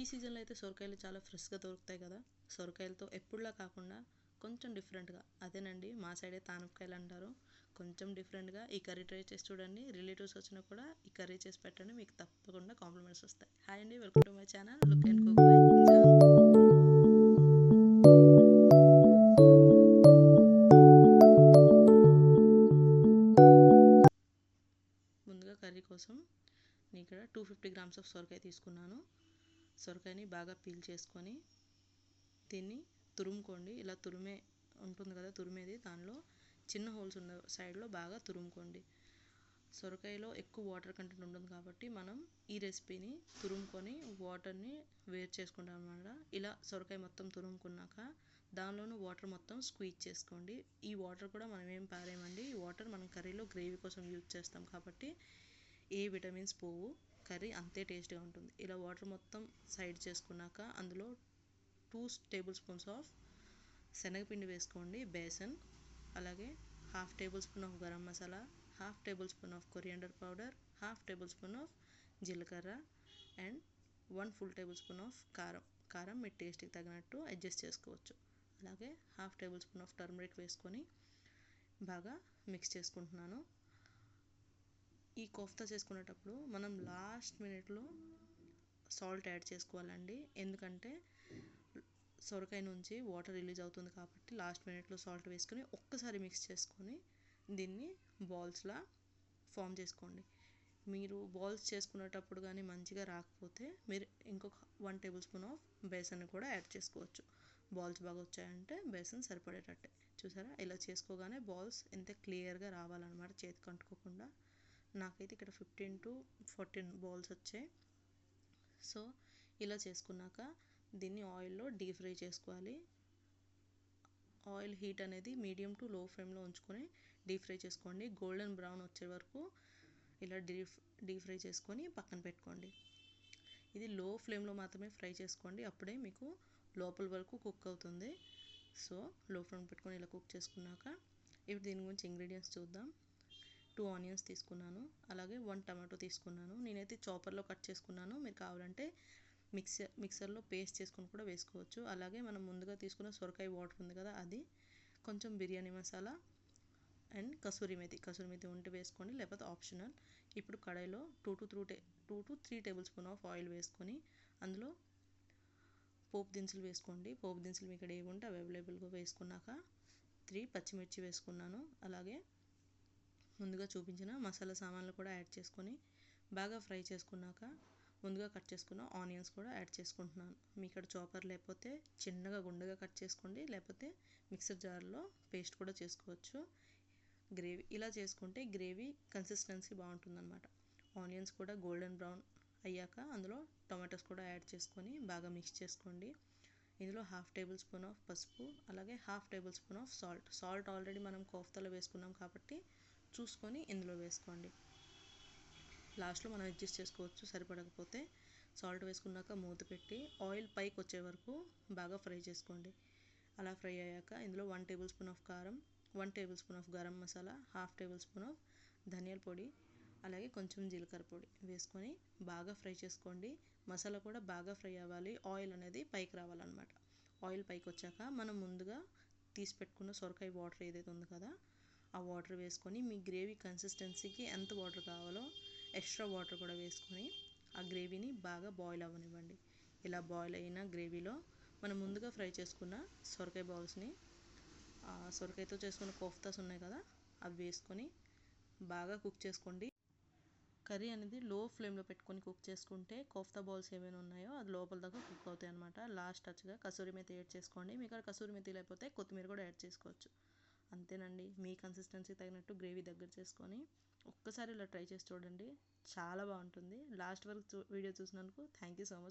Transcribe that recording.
ఈ సీజన్లో అయితే సొరకాయలు చాలా ఫ్రెష్గా దొరుకుతాయి కదా. సొరకాయలతో ఎప్పుడులా కాకుండా కొంచెం డిఫరెంట్గా. అదేనండి మా సైడే తానపకాయలు అంటారు. కొంచెం డిఫరెంట్గా. ఈ కర్రీ ట్రై చేసి చూడండి. రిలేటివ్స్ వచ్చినా కూడా ఈ కర్రీ చేసి పెట్టండి. మీకు తప్పకుండా కాంప్లిమెంట్స్ వస్తాయి. హాయ్ అండి welcome to my channel. Look and cook ముందుగా కర్రీ కోసం నేను ఇక్కడ టూ ఫిఫ్టీ గ్రామ్స్ ఆఫ్ సొరకాయ తీసుకున్నాను. సొరకాయని బాగా పీల్ చేసుకొని దీన్ని తురుముకోండి. ఇలా తురిమే ఉంటుంది కదా తురిమేది. దానిలో చిన్న హోల్స్ ఉన్న సైడ్లో బాగా తురుముకోండి. సొరకాయలో ఎక్కువ వాటర్ కంటెంట్ ఉంటుంది కాబట్టి మనం ఈ రెసిపీని తురుముకొని వాటర్ని వేరు చేసుకుంటాం అన్నమాట ఇలా సొరకాయ మొత్తం తురుముకున్నాక దానిలోనూ వాటర్ మొత్తం స్క్వీజ్ చేసుకోండి. ఈ వాటర్ కూడా మనం ఏం పారేయమండి? ఈ వాటర్ మనం కర్రీలో గ్రేవీ కోసం యూజ్ చేస్తాం కాబట్టి ఏ విటమిన్స్ పోవు. కర్రీ అంతే టేస్ట్గా ఉంటుంది. ఇలా వాటర్ మొత్తం సైడ్ చేసుకున్నాక అందులో టూ టేబుల్ స్పూన్స్ ఆఫ్ శనగపిండి వేసుకోండి బేసన్ అలాగే half tablespoon of garam masala half tablespoon of coriander powder half tablespoon of జీలకర్ర and one full tablespoon of కారం. కారం మీ టేస్ట్కి తగినట్టు అడ్జస్ట్ చేసుకోవచ్చు. అలాగే half tablespoon of turmeric వేసుకొని బాగా మిక్స్ చేసుకుంటున్నాను. ఈ కోఫ్తా చేసుకునేటప్పుడు మనం లాస్ట్ మినిట్లో సాల్ట్ యాడ్ చేసుకోవాలండి. ఎందుకంటే సొరకాయ నుంచి వాటర్ రిలీజ్ అవుతుంది కాబట్టి లాస్ట్ మినిట్లో సాల్ట్ వేసుకొని ఒక్కసారి మిక్స్ చేసుకొని దీన్ని బాల్స్లా ఫామ్ చేసుకోండి. మీరు బాల్స్ చేసుకునేటప్పుడు కానీ మంచిగా రాకపోతే మీరు ఇంకొక one tablespoon of besan కూడా యాడ్ చేసుకోవచ్చు. బాల్స్ బాగా వచ్చాయంటే బేసన్ సరిపడేటట్టే. చూసారా? ఇలా చేసుకోగానే బాల్స్ ఎంత క్లియర్గా రావాలన్నమాట చేతికి అంటుకోకుండా. నాకైతే ఇక్కడ ఫిఫ్టీన్ టు ఫోర్టీన్ బౌల్స్ వచ్చాయి. సో ఇలా చేసుకున్నాక దీన్ని ఆయిల్లో డీప్ ఫ్రై చేసుకోవాలి. ఆయిల్ హీట్ అనేది మీడియం టు లో ఫ్లేమ్లో ఉంచుకొని డీప్ ఫ్రై చేసుకోండి. గోల్డెన్ బ్రౌన్ వచ్చే వరకు ఇలా డీప్ డీప్ ఫ్రై చేసుకొని పక్కన పెట్టుకోండి. ఇది లో ఫ్లేమ్లో మాత్రమే ఫ్రై చేసుకోండి. అప్పుడే మీకు లోపల వరకు కుక్ అవుతుంది. సో లో ఫ్లేమ్ పెట్టుకొని ఇలా కుక్ చేసుకున్నాక ఇప్పుడు దీని గురించి ఇంగ్రీడియంట్స్ చూద్దాం. టూ ఆనియన్స్ తీసుకున్నాను. అలాగే వన్ టమాటో తీసుకున్నాను. నేనైతే చాపర్లో కట్ చేసుకున్నాను. మీరు కావాలంటే మిక్సర్ మిక్సర్లో పేస్ట్ చేసుకుని కూడా వేసుకోవచ్చు. అలాగే మనం ముందుగా తీసుకున్న సొరకాయ వాటర్ ఉంది కదా అది. కొంచెం బిర్యానీ మసాలా అండ్ కసూరి మెతి. కసూరి మెతి ఉంటే వేసుకోండి లేకపోతే ఆప్షనల్. ఇప్పుడు కడాయిలో టూ టు త్రూ టే two to three tablespoon of oil వేసుకొని అందులో పోపు దినుసులు వేసుకోండి. పోపు దినుసులు మీ ఇక్కడ ఏముంటే ఉంటే అవైలబుల్గా వేసుకున్నాక త్రీ పచ్చిమిర్చి వేసుకున్నాను. అలాగే ముందుగా చూపించిన మసాలా సామాన్లు కూడా యాడ్ చేసుకొని బాగా ఫ్రై చేసుకున్నాక ముందుగా కట్ చేసుకున్న ఆనియన్స్ కూడా యాడ్ చేసుకుంటున్నాను. మీ ఇక్కడ చాపర్ లేకపోతే చిన్నగా గుండెగా కట్ చేసుకోండి లేకపోతే మిక్సర్ జార్లో పేస్ట్ కూడా చేసుకోవచ్చు. గ్రేవీ ఇలా చేసుకుంటే గ్రేవీ కన్సిస్టెన్సీ బాగుంటుందన్నమాట. ఆనియన్స్ కూడా గోల్డెన్ బ్రౌన్ అయ్యాక అందులో టొమాటోస్ కూడా యాడ్ చేసుకొని బాగా మిక్స్ చేసుకోండి. ఇందులో హాఫ్ టేబుల్ స్పూన్ ఆఫ్ పసుపు అలాగే half tablespoon of salt. Salt already మనం కోఫ్తాలో వేసుకున్నాం కాబట్టి చూసుకొని ఇందులో వేసుకోండి. లాస్ట్లో మనం అడ్జస్ట్ చేసుకోవచ్చు సరిపడకపోతే సాల్ట్ వేసుకున్నాక మూత పెట్టి ఆయిల్ పైకి వచ్చే వరకు బాగా ఫ్రై చేసుకోండి. అలా ఫ్రై అయ్యాక ఇందులో వన్ టేబుల్ స్పూన్ ఆఫ్ కారం one tablespoon of garam masala half tablespoon of ధనియాల పొడి అలాగే కొంచెం జీలకర్ర పొడి వేసుకొని బాగా ఫ్రై చేసుకోండి. మసాలా కూడా బాగా ఫ్రై అవ్వాలి. ఆయిల్ అనేది పైకి రావాలన్నమాట. ఆయిల్ పైకి వచ్చాక మనం ముందుగా తీసి పెట్టుకున్న సొరకాయ వాటర్ ఏదైతే ఉంది కదా ఆ వాటర్ వేసుకొని మీ గ్రేవీ కన్సిస్టెన్సీకి ఎంత వాటర్ కావాలో ఎక్స్ట్రా వాటర్ కూడా వేసుకొని ఆ గ్రేవీని బాగా బాయిల్ అవ్వనివ్వండి. ఇలా బాయిల్ అయిన గ్రేవీలో మనం ముందుగా ఫ్రై చేసుకున్న సొరకాయ బాల్స్ని సొరకాయతో చేసుకున్న కోఫ్తాస్ ఉన్నాయి కదా అవి వేసుకొని బాగా కుక్ చేసుకోండి. కర్రీ అనేది లో ఫ్లేమ్లో పెట్టుకొని కుక్ చేసుకుంటే కోఫ్తా బాల్స్ ఏమైనా ఉన్నాయో అది లోపల దాకా కుక్ అవుతాయి అనమాట లాస్ట్ టచ్గా కసూరి మెతి యాడ్ చేసుకోండి. మీకు కసూరి మెతి లేకపోతే కొత్తిమీర కూడా యాడ్ చేసుకోవచ్చు. అంతేనండి. మీ కన్సిస్టెన్సీ తగినట్టు గ్రేవీ దగ్గర చేసుకొని ఒక్కసారి ఇలా ట్రై చేసి చూడండి. చాలా బాగుంటుంది. లాస్ట్ వరకు వీడియో చూసినందుకు థ్యాంక్ యూ సో మచ్